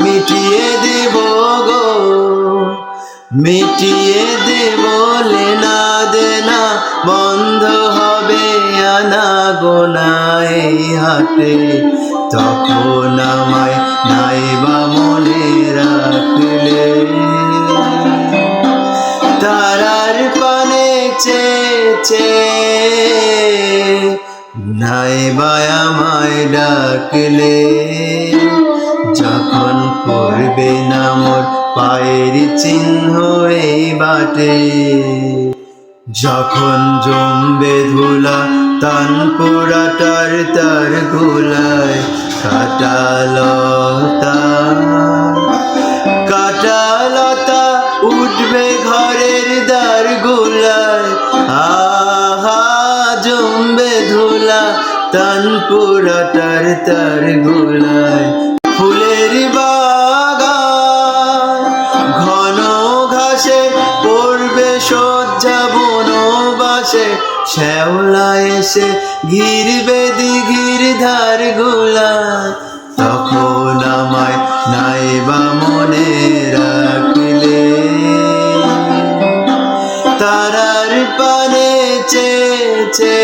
মিটিয়ে দেব গো। মিটিয়ে দেব লেনা দেনা বন্ধ হবে আনা গোনা এই হাটে তখন আমায় নাইবা মনে রাখলে। তারার পানে চেয়েছে নাই বায় আমায় ডাকলে। পড়বে না মোর পায়ের চিহ্ন এই বাটে। যখন জমবে ধুলা তান পোড়াটার তার গোলায় কাটালতা কাটালতা উঠবে ঘরের দ্বার গোলায়। আহা, জমবে ধুলা তান পোড়াটার তার গোলায়। বনবাসে শ্যাওলা এসে ঘিরবে দিঘির ধার গোলা। তখন আমায় নাইবা মনে রাখলে। তারার পানে চেয়েছে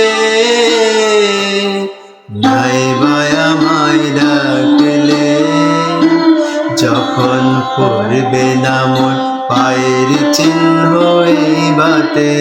নাইবা আমায় ডাকলে। যখন পড়বে না মোর পায়ের চিহ্ন এই বাটে